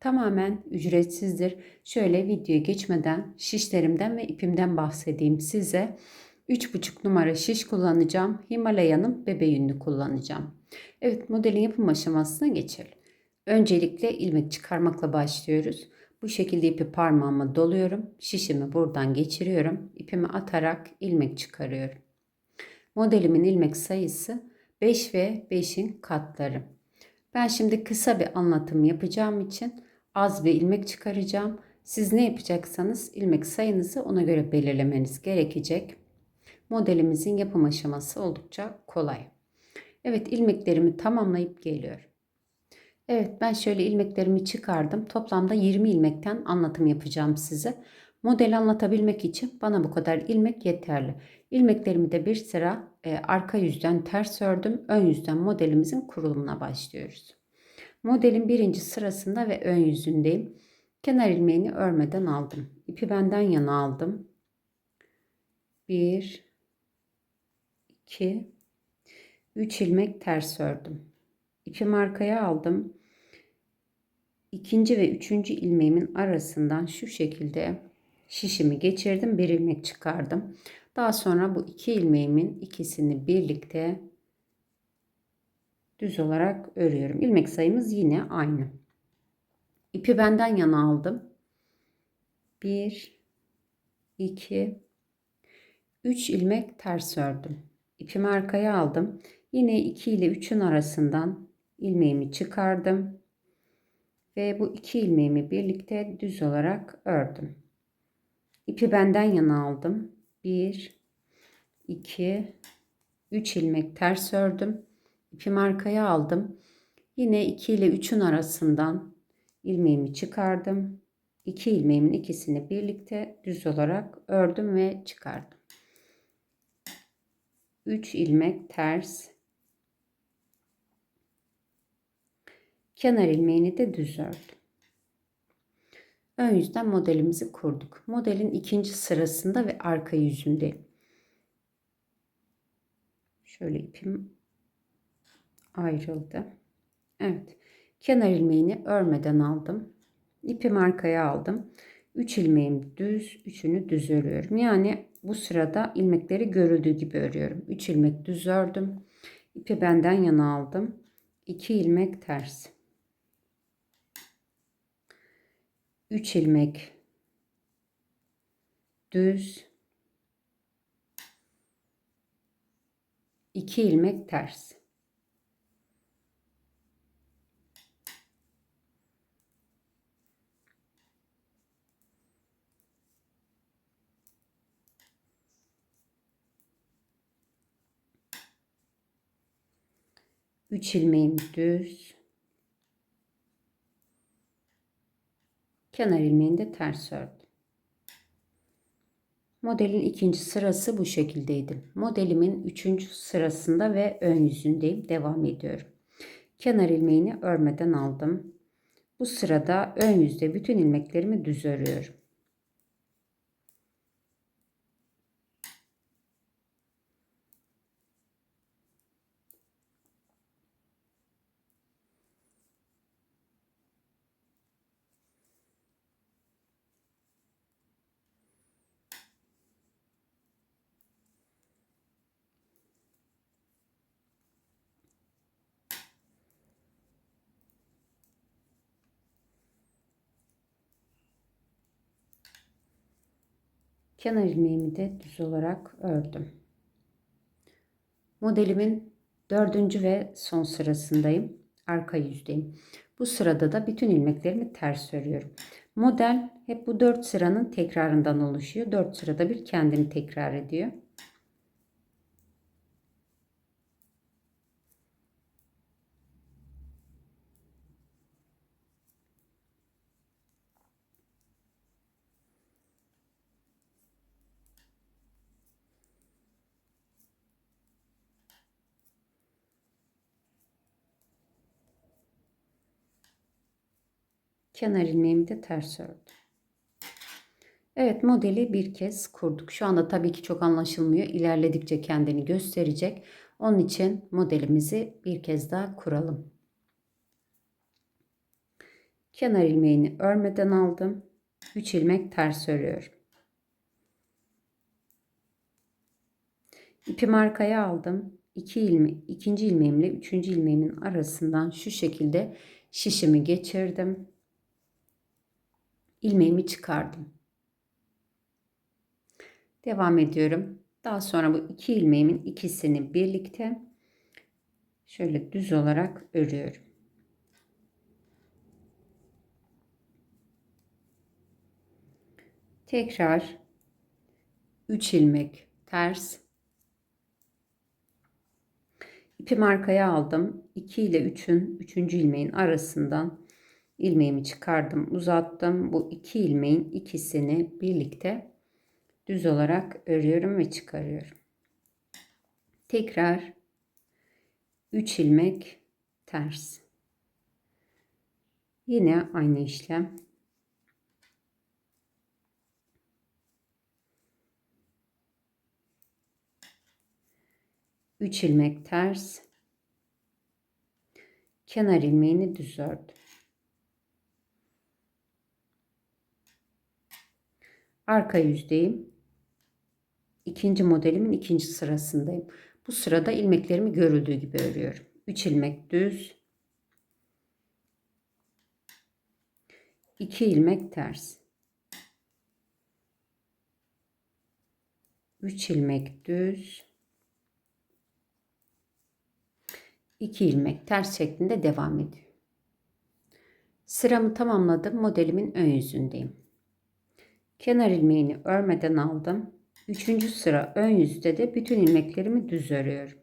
tamamen ücretsizdir. Şöyle videoya geçmeden şişlerimden ve ipimden bahsedeyim size. 3,5 numara şiş kullanacağım. Himalaya'nın bebe yünlü kullanacağım. Evet modelin yapım aşamasına geçelim. Öncelikle ilmek çıkarmakla başlıyoruz. Bu şekilde ipi parmağıma doluyorum. Şişimi buradan geçiriyorum. İpimi atarak ilmek çıkarıyorum. Modelimin ilmek sayısı 5 ve 5'in katları. Ben şimdi kısa bir anlatım yapacağım için az bir ilmek çıkaracağım. Siz ne yapacaksanız ilmek sayınızı ona göre belirlemeniz gerekecek. Modelimizin yapım aşaması oldukça kolay. Evet ilmeklerimi tamamlayıp geliyorum. Evet ben şöyle ilmeklerimi çıkardım. Toplamda 20 ilmekten anlatım yapacağım size. Modeli anlatabilmek için bana bu kadar ilmek yeterli. İlmeklerimi de bir sıra e, arka yüzden ters ördüm. Ön yüzden modelimizin kurulumuna başlıyoruz. Modelin birinci sırasında ve ön yüzündeyim. Kenar ilmeğini örmeden aldım. İpi benden yana aldım. 1 2 3 ilmek ters ördüm. İpimi arkaya aldım. İkinci ve üçüncü ilmeğimin arasından şu şekilde şişimi geçirdim. Bir ilmek çıkardım. Daha sonra bu iki ilmeğimin ikisini birlikte düz olarak örüyorum. İlmek sayımız yine aynı. İpi benden yana aldım. 1 2 3 ilmek ters ördüm. İpimi arkaya aldım. Yine 2 ile 3'ün arasından ilmeğimi çıkardım. Ve bu iki ilmeğimi birlikte düz olarak ördüm. İpi benden yana aldım. 1 2 3 ilmek ters ördüm. İpimi arkaya aldım. Yine 2 ile 3'ün arasından ilmeğimi çıkardım. 2 ilmeğimin ikisini birlikte düz olarak ördüm ve çıkardım. 3 ilmek ters. Kenar ilmeğini de düz ördüm. Ön yüzden modelimizi kurduk. Modelin ikinci sırasında ve arka yüzünde. Şöyle ipim ayrıldı. Evet. Kenar ilmeğini örmeden aldım. İpimi arkaya aldım. 3 ilmeğim düz, üçünü düz örüyorum. Yani bu sırada ilmekleri görüldüğü gibi örüyorum. 3 ilmek düz ördüm. İpi benden yana aldım. 2 ilmek ters. 3 ilmek düz 2 ilmek ters. Üç ilmeğim düz. Kenar ilmeğini de ters ördüm. Modelin ikinci sırası bu şekildeydi. Modelimin üçüncü sırasında ve ön yüzündeyim. Devam ediyorum. Kenar ilmeğini örmeden aldım. Bu sırada ön yüzde bütün ilmeklerimi düz örüyorum. Kenar ilmeğimi de düz olarak ördüm. Modelimin dördüncü ve son sırasındayım. Arka yüzdeyim. Bu sırada da bütün ilmeklerimi ters örüyorum. Model hep bu dört sıranın tekrarından oluşuyor. Dört sırada bir kendini tekrar ediyor. Kenar ilmeğimi de ters ördüm. Evet modeli bir kez kurduk. Şu anda tabii ki çok anlaşılmıyor. İlerledikçe kendini gösterecek. Onun için modelimizi bir kez daha kuralım. Kenar ilmeğini örmeden aldım. 3 ilmek ters örüyorum. İpimi arkaya aldım. 2 ilme, ikinci ilmeğimle üçüncü ilmeğimin arasından şu şekilde şişimi geçirdim. İlmeğimi çıkardım. Devam ediyorum. Daha sonra bu iki ilmeğimin ikisini birlikte şöyle düz olarak örüyorum. Tekrar 3 ilmek ters ipimi arkaya aldım. 2 ile 3'ün 3. ilmeğin arasından ilmeğimi çıkardım, uzattım. Bu iki ilmeğin ikisini birlikte düz olarak örüyorum ve çıkarıyorum. Tekrar 3 ilmek ters. Yine aynı işlem. Üç ilmek ters. Kenar ilmeğini düz ördüm. Arka yüzdeyim ikinci modelimin ikinci sırasındayım. Bu sırada ilmeklerimi görüldüğü gibi örüyorum. 3 ilmek düz. 2 ilmek ters. 3 ilmek düz. 2 ilmek ters şeklinde devam ediyor. Sıramı tamamladım. Modelimin ön yüzündeyim. Kenar ilmeğini örmeden aldım. Üçüncü sıra ön yüzde de bütün ilmeklerimi düz örüyorum.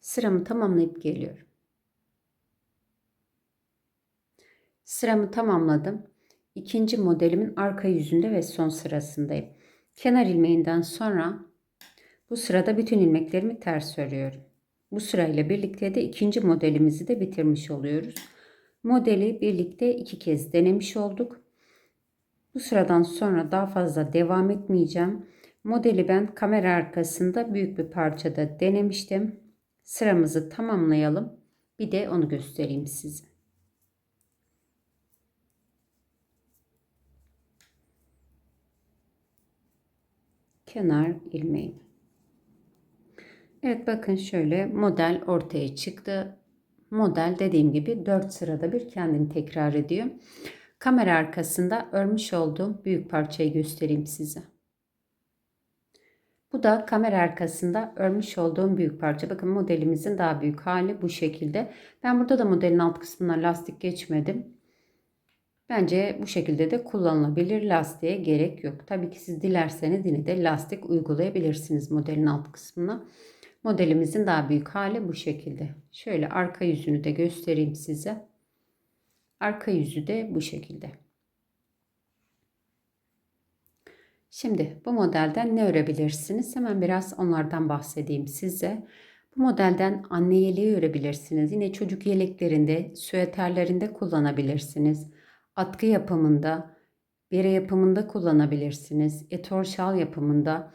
Sıramı tamamlayıp geliyorum. Sıramı tamamladım. İkinci modelimin arka yüzünde ve son sırasındayım. Kenar ilmeğinden sonra bu sırada bütün ilmeklerimi ters örüyorum. Bu sırayla birlikte de ikinci modelimizi de bitirmiş oluyoruz. Modeli birlikte iki kez denemiş olduk. Bu sıradan sonra daha fazla devam etmeyeceğim. Modeli ben kamera arkasında büyük bir parçada denemiştim. Sıramızı tamamlayalım. Bir de onu göstereyim size. Kenar ilmeği. Evet bakın şöyle model ortaya çıktı model dediğim gibi 4 sırada bir kendini tekrar ediyor. Kamera arkasında örmüş olduğum büyük parçayı göstereyim size. Bu da kamera arkasında örmüş olduğum büyük parça. Bakın modelimizin daha büyük hali bu şekilde. Ben burada da modelin alt kısmına lastik geçmedim. Bence bu şekilde de kullanılabilir. Lastiğe gerek yok. Tabii ki siz dilerseniz yine de lastik uygulayabilirsiniz modelin alt kısmına. Modelimizin daha büyük hali bu şekilde. Şöyle arka yüzünü de göstereyim size. Arka yüzü de bu şekilde. Şimdi bu modelden ne örebilirsiniz? Hemen biraz onlardan bahsedeyim size. Bu modelden anne yeleği örebilirsiniz. Yine çocuk yeleklerinde, süeterlerinde kullanabilirsiniz. Atkı yapımında, bere yapımında kullanabilirsiniz. Etor şal yapımında,